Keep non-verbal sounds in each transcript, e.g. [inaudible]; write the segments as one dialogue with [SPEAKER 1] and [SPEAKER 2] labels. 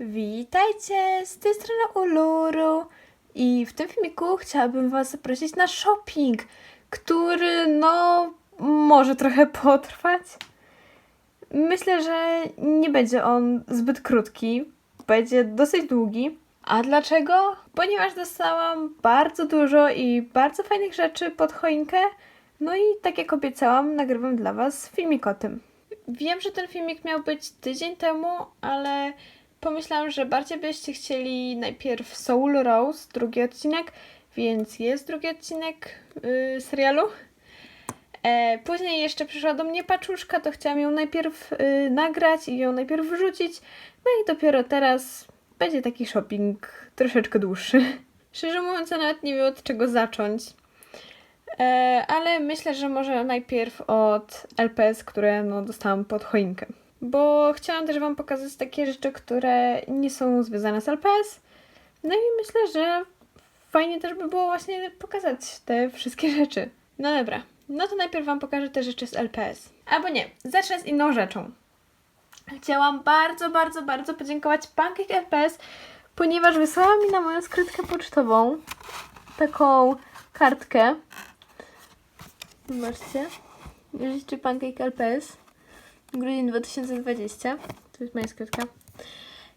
[SPEAKER 1] Witajcie, z tej strony Uluru i w tym filmiku chciałabym Was zaprosić na shopping, który no może trochę [laughs] potrwać. Myślę, że nie będzie on zbyt krótki, będzie dosyć długi. A dlaczego? Ponieważ dostałam bardzo dużo i bardzo fajnych rzeczy pod choinkę. No i tak jak obiecałam, nagrywam dla Was filmik o tym. Wiem, że ten filmik miał być tydzień temu, ale pomyślałam, że bardziej byście chcieli najpierw Soul Rose, drugi odcinek, więc jest drugi odcinek yy, serialu. E, później jeszcze przyszła do mnie paczuszka, to chciałam ją najpierw y, nagrać i ją najpierw wrzucić. No i dopiero teraz będzie taki shopping troszeczkę dłuższy. [laughs] Szczerze mówiąc, ja nawet nie wiem od czego zacząć. E, ale myślę, że może najpierw od LPS, które no, dostałam pod choinkę. Bo chciałam też Wam pokazać takie rzeczy, które nie są związane z LPS. No i myślę, że fajnie też by było właśnie pokazać te wszystkie [laughs] rzeczy. No dobra, no to najpierw Wam pokażę te rzeczy z LPS. Albo nie, zacznę z inną rzeczą. Chciałam bardzo, bardzo, bardzo podziękować Pancake LPS, ponieważ wysłała mi na moją skrytkę pocztową taką kartkę. Zobaczcie. Życzy Pancake LPS. Grudzień 2020. To jest moja skrytka.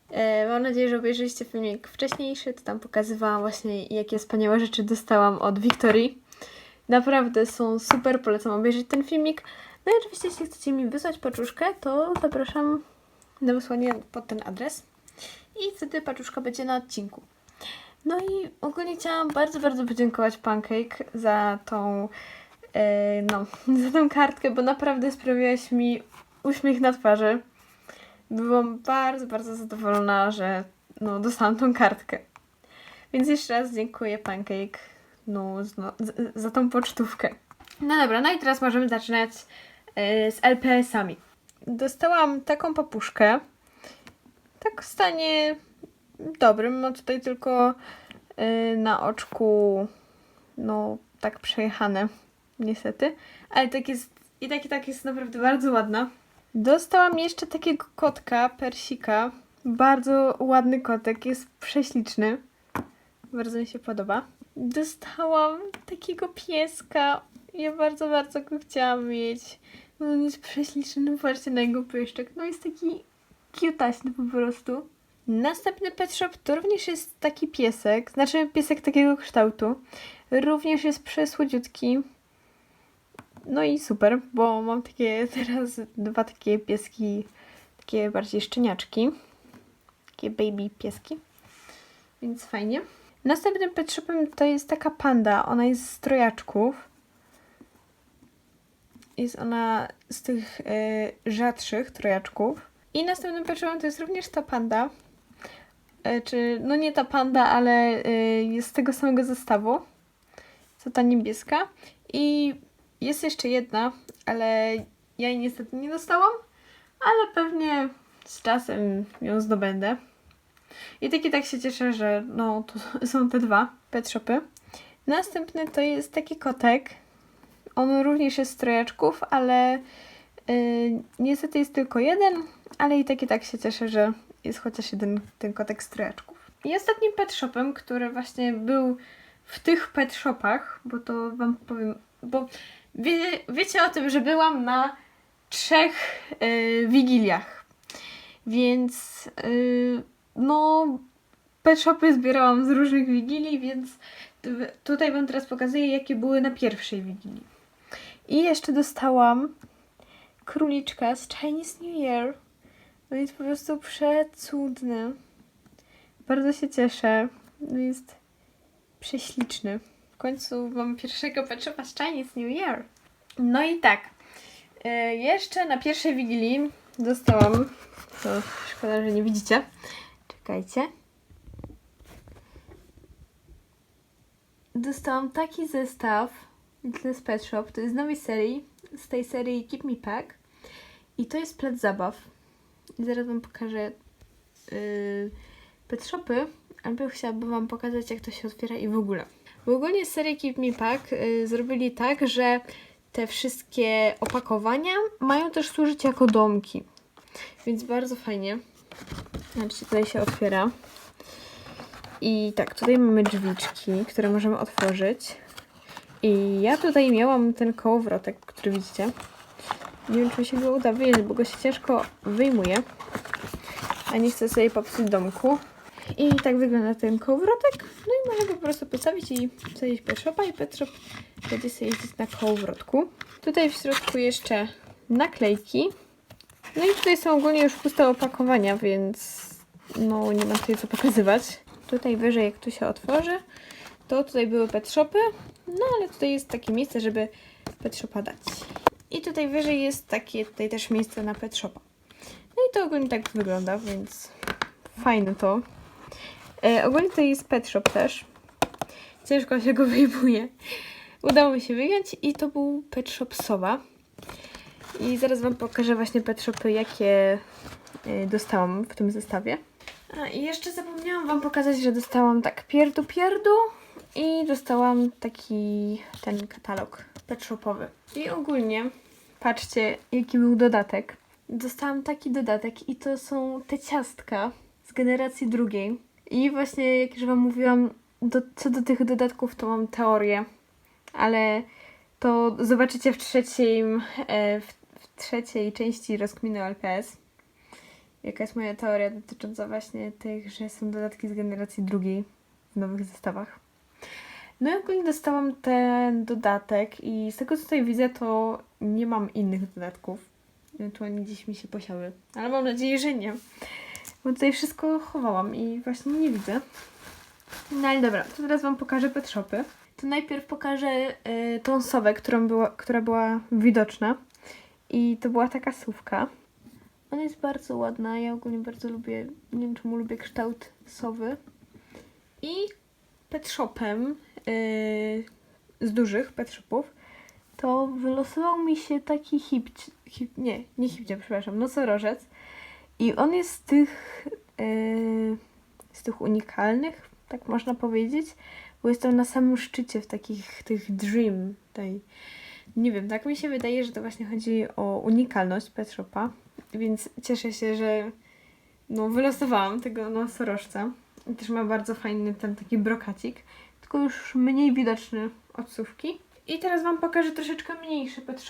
[SPEAKER 1] E, mam nadzieję, że obejrzeliście filmik wcześniejszy. To tam pokazywałam właśnie, jakie wspaniałe rzeczy dostałam od Wiktorii. Naprawdę są super, polecam obejrzeć ten filmik. No i oczywiście, jeśli chcecie mi wysłać paczuszkę, to zapraszam na wysłanie pod ten adres. I wtedy paczuszka będzie na odcinku. No i ogólnie chciałam bardzo, bardzo podziękować Pancake za tą, e, no, [laughs] za tą kartkę, bo naprawdę sprawiłaś mi uśmiech na twarzy. Byłam bardzo, bardzo zadowolona, że no, dostałam tą kartkę. Więc jeszcze raz dziękuję Pancake no, z- za tą pocztówkę. No dobra, no i teraz możemy zaczynać e, z LPS-ami. Dostałam taką papuszkę. Tak w stanie dobrym. Ma tutaj tylko e, na oczku no tak przejechane niestety. Ale tak jest i tak i tak jest naprawdę bardzo ładna. Dostałam jeszcze takiego kotka, persika. Bardzo ładny kotek, jest prześliczny. Bardzo mi się podoba. Dostałam takiego pieska. Ja bardzo, bardzo go chciałam mieć. No, On jest prześliczny, no patrzcie na jego pyszczek. No jest taki cutaśny po prostu. Następny pet shop to również jest taki piesek, znaczy piesek takiego kształtu. Również jest przesłodziutki. No i super, bo mam takie [laughs] teraz dwa takie pieski, takie bardziej szczeniaczki. Takie baby pieski. Więc fajnie. Następnym pet to jest taka panda. Ona jest z trojaczków. Jest ona z tych e, rzadszych trojaczków. I następnym pet to jest również ta panda. E, czy, no nie ta panda, ale e, jest z tego samego zestawu. Co ta niebieska. I jest jeszcze jedna, ale ja jej niestety nie dostałam. Ale pewnie z czasem ją zdobędę. I tak i tak się cieszę, że no to [laughs] są te dwa pet shopy. Następny to jest taki kotek. On również jest z trojaczków, ale yy, niestety jest tylko jeden, ale i tak i tak się cieszę, że jest chociaż jeden ten kotek z trojaczków. I ostatnim pet shopem, który właśnie był w tych pet shopach, bo to wam powiem, bo wie, wiecie o tym, że byłam na trzech yy, wigiliach. Więc yy, no, pet shopy zbierałam z różnych wigilii, więc tutaj Wam teraz pokazuję, jakie były na pierwszej wigilii. I jeszcze dostałam króliczka z Chinese New Year. No jest po prostu przecudny. Bardzo się cieszę. No jest prześliczny. Końcu mam pierwszego z Chinese New Year. No i tak. E, jeszcze na pierwszej wigilii dostałam, to szkoda, że nie widzicie, Czekajcie. Dostałam taki zestaw Little Pet Shop. To jest z nowej serii, z tej serii Keep Me Pack. I to jest plac zabaw. I zaraz Wam pokażę yy, pet shopy, albo chciałabym Wam pokazać, jak to się otwiera i w ogóle. W ogóle z serii Keep Me Pack yy, zrobili tak, że te wszystkie opakowania mają też służyć jako domki. Więc bardzo fajnie. Znaczy tutaj się otwiera. I tak, tutaj mamy drzwiczki, które możemy otworzyć. I ja tutaj miałam ten kołowrotek, który widzicie. Nie wiem, czy mi się go uda wyjąć, bo go się ciężko wyjmuje. A nie chcę sobie popsuć domku. I tak wygląda ten kołowrotek. No i można go po prostu postawić i wsadzić Pet Shopa i Pet Shop będzie sobie jeździć na kołowrotku. Tutaj w środku jeszcze naklejki. No i tutaj są ogólnie już puste opakowania, więc no nie ma tutaj co pokazywać. Tutaj wyżej, jak tu się otworzy, to tutaj były pet shopy, no ale tutaj jest takie miejsce, żeby pet shopa dać. I tutaj wyżej jest takie tutaj też miejsce na pet shopa. No i to ogólnie tak wygląda, więc fajne to. E, ogólnie tutaj jest pet shop też. Ciężko się go [laughs] wyjmuje. Udało mi się wyjąć i to był pet shop Sowa. I zaraz Wam pokażę właśnie pet shopy, jakie y, dostałam w tym zestawie. A i jeszcze zapomniałam Wam pokazać, że dostałam tak pierdu pierdu i dostałam taki ten katalog pet shopowy. I ogólnie patrzcie, jaki był dodatek. Dostałam taki dodatek i to są te ciastka z generacji drugiej. I właśnie, jak już Wam mówiłam, do, co do tych dodatków, to mam teorię, ale to zobaczycie w trzecim, e, w, w trzeciej części rozkminy LPS. Jaka jest moja teoria dotycząca właśnie tych, że są dodatki z generacji drugiej w nowych zestawach. No i ogólnie dostałam ten dodatek i z tego co tutaj widzę, to nie mam innych dodatków. Ewentualnie gdzieś mi się posiały, ale mam nadzieję, że nie. Bo tutaj wszystko chowałam i właśnie nie widzę. No ale dobra, to teraz Wam pokażę pet shopy. To najpierw pokażę y, tą sowę, którą była, która była widoczna. I to była taka sówka. Ona jest bardzo ładna, ja ogólnie bardzo lubię, nie wiem czemu lubię kształt sowy. I pet shopem y, z dużych pet shopów to wylosował mi się taki hipć, hip, nie, nie hipcie, przepraszam, nosorożec. I on jest z tych, y, z tych unikalnych, tak można powiedzieć, bo jest to na samym szczycie w takich tych dream, tej, nie wiem, tak mi się wydaje, że to właśnie chodzi o unikalność Pet więc cieszę się, że no wylosowałam tego nosorożca. I też ma bardzo fajny ten taki brokacik, tylko już mniej widoczny od sówki. I teraz Wam pokażę troszeczkę mniejsze Pet.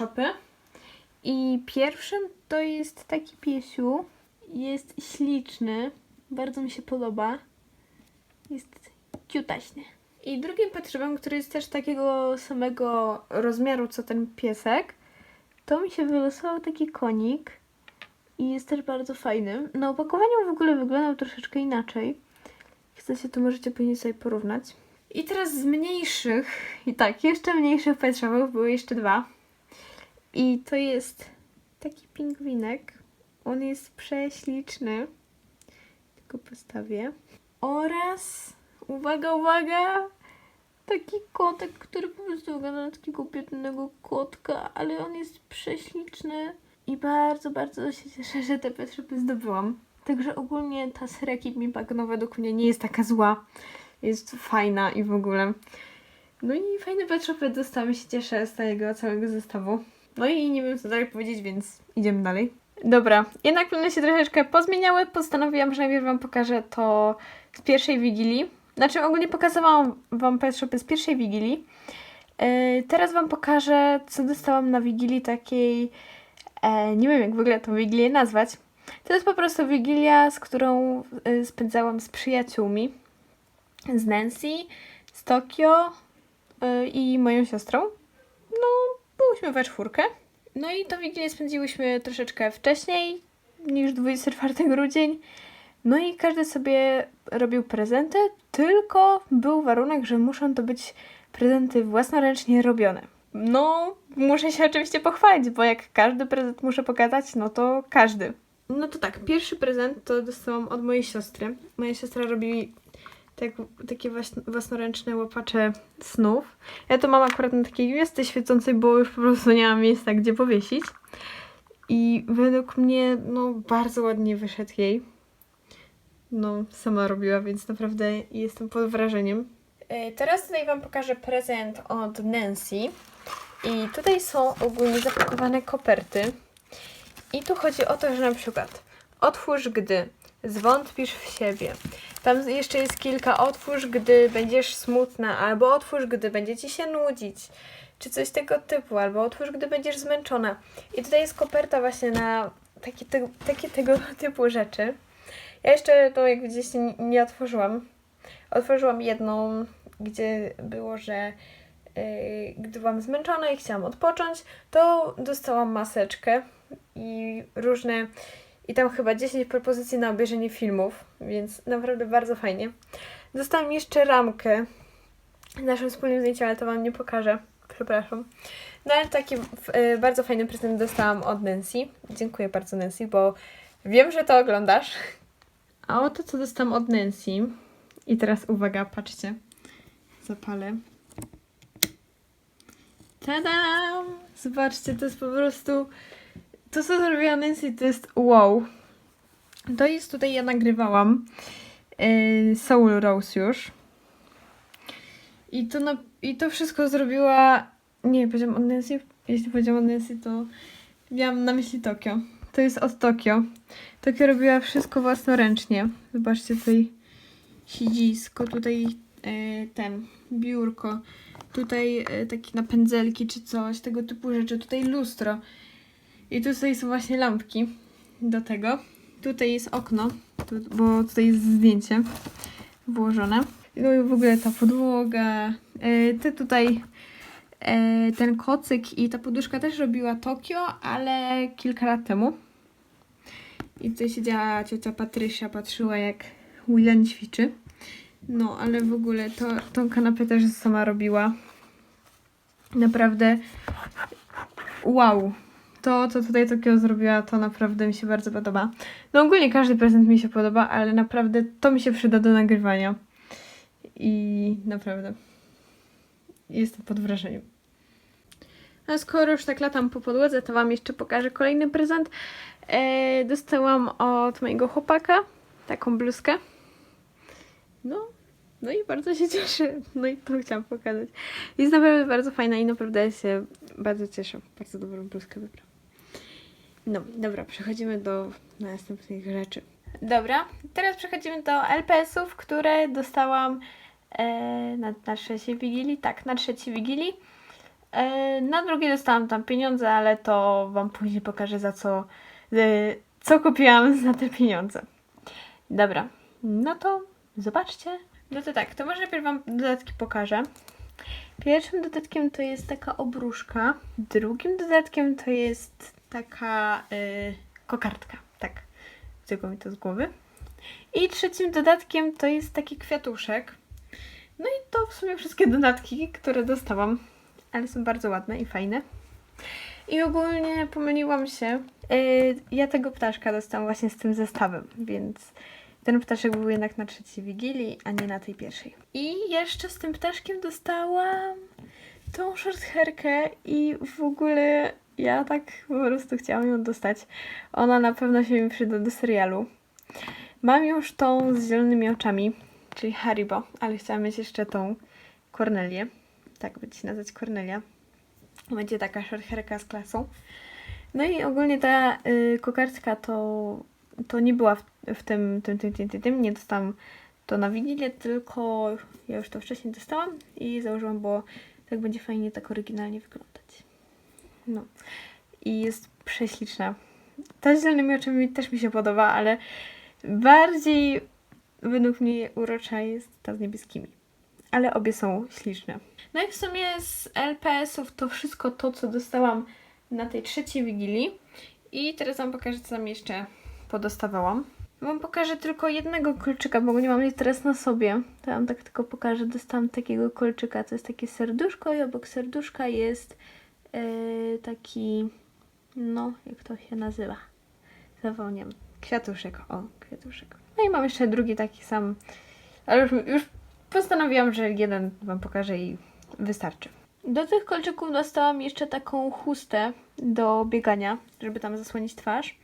[SPEAKER 1] I pierwszym to jest taki piesiu. Jest śliczny, bardzo mi się podoba. Jest ciutaśny. I drugim patrzywem, który jest też takiego samego rozmiaru co ten piesek, to mi się wylosował taki konik i jest też bardzo fajny. Na opakowaniu w ogóle wyglądał troszeczkę inaczej. Chcecie, to możecie później sobie porównać. I teraz z mniejszych, i tak, jeszcze mniejszych petrzowów były jeszcze dwa. I to jest taki pingwinek. On jest prześliczny. Tylko postawię. Oraz Uwaga, uwaga! Taki kotek, który po prostu wygląda na takiego biednego kotka, ale on jest prześliczny i bardzo, bardzo się cieszę, że te petrzepy zdobyłam. Także ogólnie ta seria Keep Me Back no według mnie nie jest taka zła. Jest fajna i w ogóle. No i fajne petrzepy dostałam się cieszę z tego całego zestawu. No i nie wiem co dalej powiedzieć, więc idziemy dalej. Dobra, jednak plany się troszeczkę pozmieniały. Postanowiłam, że najpierw Wam pokażę to z pierwszej wigilii. Znaczy ogólnie pokazywałam Wam pet shopy z pierwszej Wigilii. Yy, teraz Wam pokażę, co dostałam na Wigilii takiej... E, nie wiem, jak w ogóle tą Wigilię nazwać. To jest po prostu Wigilia, z którą y, spędzałam z przyjaciółmi. Z Nancy, z Tokio y, i moją siostrą. No, byłyśmy we czwórkę. No i to Wigilię spędziłyśmy troszeczkę wcześniej niż 24 grudzień. No i każdy sobie robił prezenty, tylko był warunek, że muszą to być prezenty własnoręcznie robione. No, muszę się oczywiście pochwalić, bo jak każdy prezent muszę pokazać, no to każdy. No to tak, pierwszy prezent to dostałam od mojej siostry. Moja siostra robi tak, takie własnoręczne łapacze snów. Ja to mam akurat na takiej gwiazdy świecącej, bo już po prostu nie mam miejsca, gdzie powiesić. I według mnie, no, bardzo ładnie wyszedł jej no, sama robiła, więc naprawdę jestem pod wrażeniem. E, teraz tutaj Wam pokażę prezent od Nancy. I tutaj są ogólnie zapakowane koperty. I tu chodzi o to, że na przykład otwórz, gdy Zwątpisz w siebie. Tam jeszcze jest kilka otwórz, gdy będziesz smutna, albo otwórz, gdy będzie ci się nudzić, czy coś tego typu, albo otwórz, gdy będziesz zmęczona. I tutaj jest koperta właśnie na takie, te, takie tego [laughs] typu rzeczy. Ja jeszcze, no jak widzieliście, nie otworzyłam. Otworzyłam jedną, gdzie było, że yy, gdy byłam zmęczona i chciałam odpocząć, to dostałam maseczkę i różne i tam chyba 10 propozycji na obejrzenie filmów, więc naprawdę bardzo fajnie. Dostałam jeszcze ramkę naszym wspólnym zdjęciem, ale to Wam nie pokażę. Przepraszam. No ale taki y, bardzo fajny prezent dostałam od Nancy. Dziękuję bardzo Nancy, bo wiem, że to oglądasz. A oto co dostałam od Nancy. I teraz uwaga, patrzcie. Zapalę. Tada! Zobaczcie, to jest po prostu... To, co zrobiła Nancy, to jest wow. To jest tutaj, ja nagrywałam yy, Soul Rose już. I to, na, I to wszystko zrobiła... Nie, powiedziałam od Nancy. Jeśli powiedziałam od Nancy, to miałam na myśli Tokio. To jest od Tokio. Tokio robiła wszystko własnoręcznie. Zobaczcie tutaj siedzisko, tutaj e, ten biurko, tutaj e, takie napędzelki czy coś, tego typu rzeczy, tutaj lustro. I tutaj są właśnie lampki do tego. Tutaj jest okno, tu, bo tutaj jest zdjęcie włożone. No i w ogóle ta podłoga, e, te tutaj e, ten kocyk i ta poduszka też robiła Tokio, ale kilka lat temu. I tutaj siedziała ciocia Patrysia, patrzyła jak William ćwiczy. No, ale w ogóle to, tą kanapę też sama robiła. Naprawdę wow. To, co tutaj Tokio zrobiła, to naprawdę mi się bardzo podoba. No ogólnie każdy prezent mi się podoba, ale naprawdę to mi się przyda do nagrywania. I naprawdę jestem pod wrażeniem. A skoro już tak latam po podłodze, to Wam jeszcze pokażę kolejny prezent. E, dostałam od mojego chłopaka taką bluzkę. No, no i bardzo się cieszę. No i to chciałam pokazać. Jest naprawdę bardzo fajna i naprawdę się bardzo cieszę. Bardzo dobrą bluzkę wybrałam. No, dobra, przechodzimy do następnych rzeczy. Dobra, teraz przechodzimy do LPS-ów, które dostałam e, na, na trzeciej Wigilii. Tak, na trzeciej Wigilii. E, na drugiej dostałam tam pieniądze, ale to Wam później pokażę za co, e, co kupiłam [laughs] za te pieniądze. Dobra, no to zobaczcie. No to tak, to może najpierw Wam dodatki pokażę. Pierwszym dodatkiem to jest taka obruszka. Drugim dodatkiem to jest taka yy, kokardka. Tak, tylko mi to z głowy. I trzecim dodatkiem to jest taki kwiatuszek. No i to w sumie wszystkie dodatki, które dostałam. Ale są bardzo ładne i fajne. I ogólnie pomyliłam się. Yy, ja tego ptaszka dostałam właśnie z tym zestawem, więc ten ptaszek był jednak na trzeciej wigilii, a nie na tej pierwszej. I jeszcze z tym ptaszkiem dostałam tą shorthairkę i w ogóle ja tak po prostu chciałam ją dostać. Ona na pewno się mi przyda do serialu. Mam już tą z zielonymi oczami, czyli Haribo, ale chciałam mieć jeszcze tą Cornelię. Tak będzie się nazwać Cornelia. Będzie taka shorthairka z klasą. No i ogólnie ta y, kokardka to, to nie była w, w tym, tym, tym, tym, tym, tym, nie dostałam to na tylko ja już to wcześniej dostałam i założyłam, bo tak będzie fajnie, tak oryginalnie wyglądać. No. I jest prześliczna. Ta z zielonymi oczami też mi się podoba, ale bardziej według mnie urocza jest ta z niebieskimi. Ale obie są śliczne. No i w sumie z LPS-ów to wszystko to, co dostałam na tej trzeciej wigilii. I teraz Wam pokażę, co tam jeszcze podostawałam. Wam pokażę tylko jednego kolczyka, bo nie mam jej teraz na sobie. To Wam tak tylko pokażę. Dostałam takiego kolczyka, to jest takie serduszko i obok serduszka jest yy, taki, no, jak to się nazywa? Zapomniałam. Kwiatuszek, o, kwiatuszek. No i mam jeszcze drugi taki sam, ale już, już postanowiłam, że jeden Wam pokażę i wystarczy. Do tych kolczyków dostałam jeszcze taką chustę do biegania, żeby tam zasłonić twarz.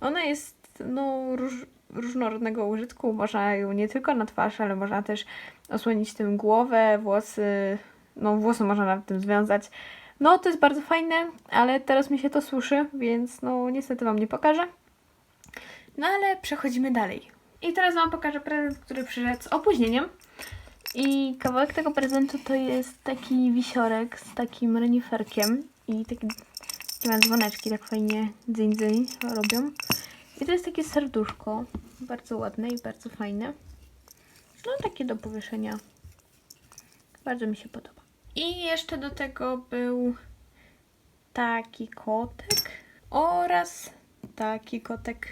[SPEAKER 1] Ona jest no, róż, różnorodnego użytku. Można ją nie tylko na twarz, ale można też osłonić tym głowę, włosy. No, włosy można nawet tym związać. No, to jest bardzo fajne, ale teraz mi się to suszy, więc no niestety Wam nie pokażę. No ale przechodzimy dalej. I teraz Wam pokażę prezent, który przyszedł z opóźnieniem. I kawałek tego prezentu to jest taki wisiorek z takim reniferkiem i taki, takie dzwoneczki, tak fajnie dzyń dzyń robią. I to jest takie serduszko, bardzo ładne i bardzo fajne. No takie do powieszenia. Bardzo mi się podoba. I jeszcze do tego był taki kotek oraz taki kotek.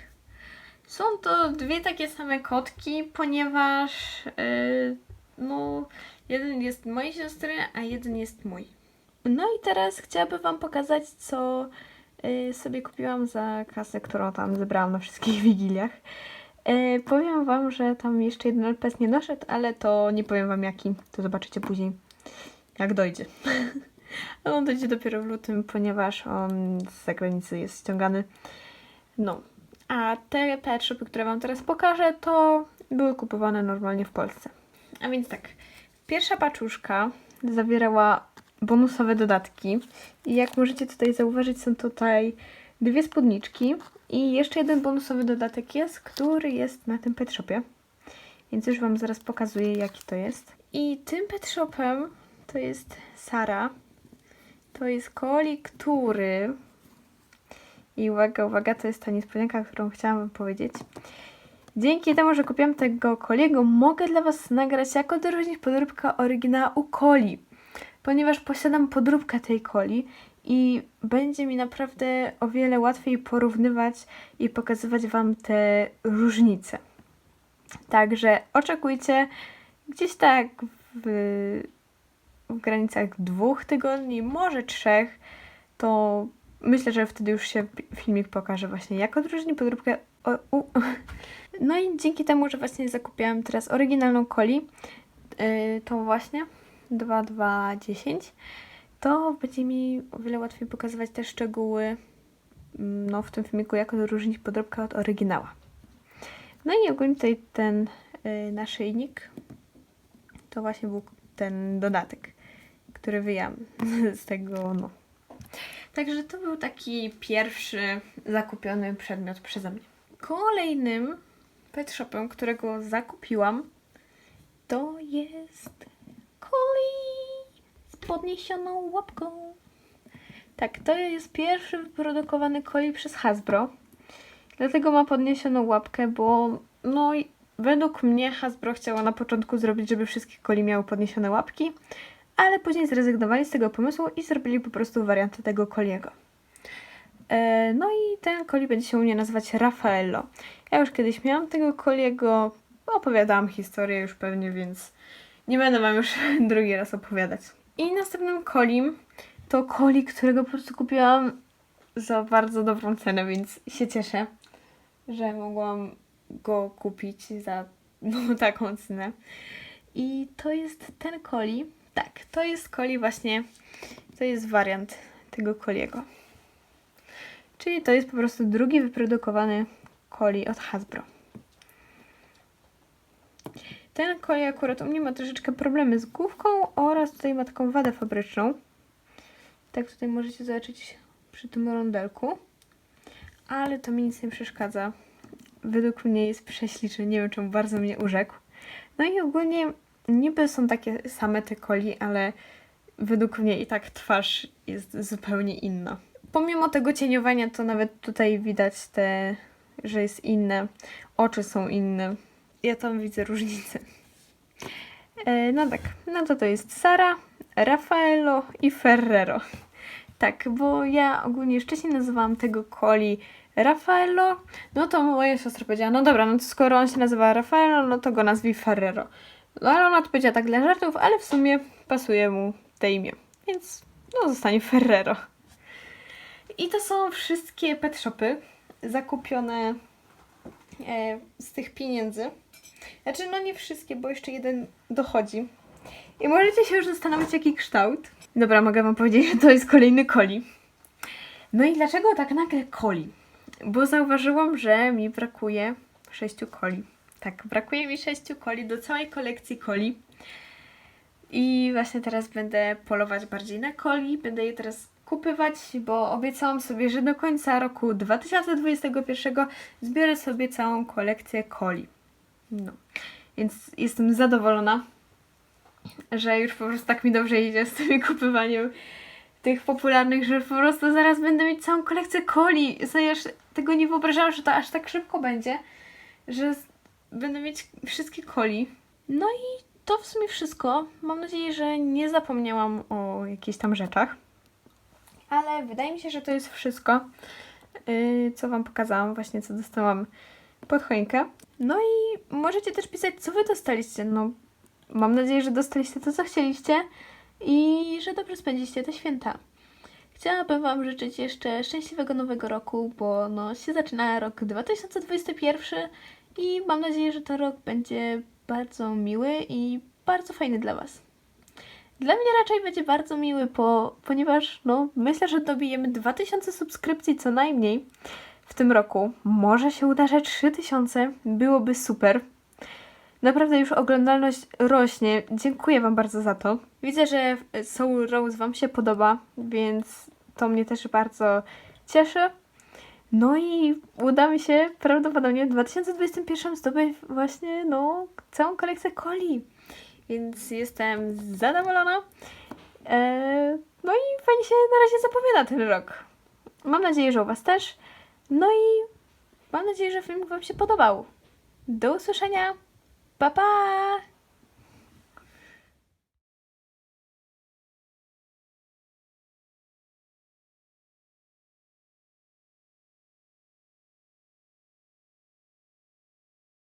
[SPEAKER 1] Są to dwie takie same kotki, ponieważ yy, no, jeden jest mojej siostry, a jeden jest mój. No i teraz chciałabym Wam pokazać, co sobie kupiłam za kasę, którą tam zebrałam na wszystkich [laughs] wigiliach. Yy, powiem Wam, że tam jeszcze jeden LPS nie doszedł, ale to nie powiem Wam jaki, to zobaczycie później, jak dojdzie. Ale [laughs] on dojdzie dopiero w lutym, ponieważ on z zagranicy jest ściągany. No, a te pet shopy, które Wam teraz pokażę, to były kupowane normalnie w Polsce. A więc tak, pierwsza paczuszka zawierała bonusowe dodatki i jak możecie tutaj zauważyć, są tutaj dwie spódniczki i jeszcze jeden bonusowy dodatek jest, który jest na tym pet shopie. Więc już Wam zaraz pokazuję, jaki to jest. I tym pet shopem to jest Sara. To jest koli, który i uwaga, uwaga, to jest ta niespodzianka, którą chciałam Wam powiedzieć. Dzięki temu, że kupiłam tego koliego, mogę dla Was nagrać, jak odróżnić podróbkę oryginału coli. Ponieważ posiadam podróbkę tej coli i będzie mi naprawdę o wiele łatwiej porównywać i pokazywać Wam te różnice. Także oczekujcie gdzieś tak w, w granicach dwóch tygodni, może trzech, to myślę, że wtedy już się filmik pokaże właśnie, jak odróżnić podróbkę. U. [laughs] No i dzięki temu, że właśnie zakupiłam teraz oryginalną coli, yy, tą właśnie 2210, to będzie mi o wiele łatwiej pokazywać te szczegóły mm, no, w tym filmiku, jak odróżnić podróbkę od oryginała. No i ogólnie tutaj ten yy, naszyjnik to właśnie był ten dodatek, który wyjęłam [laughs] z tego, no. Także to był taki pierwszy zakupiony przedmiot przeze mnie. Kolejnym pet shopem, którego zakupiłam, to jest Koli z podniesioną łapką. Tak, to jest pierwszy wyprodukowany Koli przez Hasbro. Dlatego ma podniesioną łapkę, bo no według mnie Hasbro chciało na początku zrobić, żeby wszystkie Koli miały podniesione łapki, ale później zrezygnowali z tego pomysłu i zrobili po prostu wariantę tego Koliego. E, no i ten Koli będzie się u mnie nazywać Raffaello. Ja już kiedyś miałam tego Koliego, opowiadałam historię już pewnie, więc nie będę Wam już [laughs] drugi raz opowiadać. I następnym Kolim to Koli, którego po prostu kupiłam za bardzo dobrą cenę, więc się cieszę, że mogłam go kupić za [laughs] no, taką cenę. I to jest ten Koli. Tak, to jest Koli właśnie, to jest wariant tego Koliego. Czyli to jest po prostu drugi wyprodukowany Koli od Hasbro. Ten Koli akurat u mnie ma troszeczkę problemy z główką oraz tutaj ma taką wadę fabryczną. Tak tutaj możecie zobaczyć przy tym rondelku. Ale to mi nic nie przeszkadza. Według mnie jest prześliczny, nie wiem czemu bardzo mnie urzekł. No i ogólnie niby są takie same te Koli, ale według mnie i tak twarz jest zupełnie inna. Pomimo tego cieniowania, to nawet tutaj widać te, że jest inne. Oczy są inne. Ja tam widzę różnicę. E, no tak, no to to jest Sara, Raffaello i Ferrero. Tak, bo ja ogólnie wcześniej nazywałam tego Coli Raffaello, no to moja siostra powiedziała, no dobra, no to skoro on się nazywa Raffaello, no to go nazwij Ferrero. No ale ona to powiedziała tak dla żartów, ale w sumie pasuje mu te imię, więc no zostanie Ferrero. I to są wszystkie pet shopy zakupione e, z tych pieniędzy. Znaczy, no nie wszystkie, bo jeszcze jeden dochodzi. I możecie się już zastanowić, jaki kształt. Dobra, mogę Wam powiedzieć, że to jest kolejny coli. No i dlaczego tak nagle coli? Bo zauważyłam, że mi brakuje sześciu coli. Tak, brakuje mi sześciu coli do całej kolekcji coli. I właśnie teraz będę polować bardziej na coli. Będę je teraz kupywać, bo obiecałam sobie, że do końca roku 2021 zbiorę sobie całą kolekcję coli. No. Więc jestem zadowolona, że już po prostu tak mi dobrze idzie z tym kupywaniem tych popularnych, że po prostu zaraz będę mieć całą kolekcję coli. Sobie aż tego nie wyobrażałam, że to aż tak szybko będzie, że będę mieć wszystkie coli. No i to w sumie wszystko. Mam nadzieję, że nie zapomniałam o jakichś tam rzeczach. Ale wydaje mi się, że to jest wszystko, yy, co Wam pokazałam, właśnie co dostałam pod choinkę. No i możecie też pisać, co Wy dostaliście. No, mam nadzieję, że dostaliście to, co chcieliście i że dobrze spędziliście te święta. Chciałabym Wam życzyć jeszcze szczęśliwego nowego roku, bo no, się zaczyna rok 2021 i mam nadzieję, że to rok będzie bardzo miły i bardzo fajny dla Was. Dla mnie raczej będzie bardzo miły, po, ponieważ no, myślę, że dobijemy 2000 subskrypcji co najmniej w tym roku. Może się uda, że 3000 byłoby super. Naprawdę już oglądalność rośnie. Dziękuję Wam bardzo za to. Widzę, że Soul Rose Wam się podoba, więc to mnie też bardzo cieszy. No i uda mi się prawdopodobnie w 2021 zdobyć właśnie no, całą kolekcję coli. Więc jestem zadowolona. Eee, no i fajnie się na razie zapowiada ten rok. Mam nadzieję, że u Was też. No i mam nadzieję, że film Wam się podobał. Do usłyszenia. Pa pa!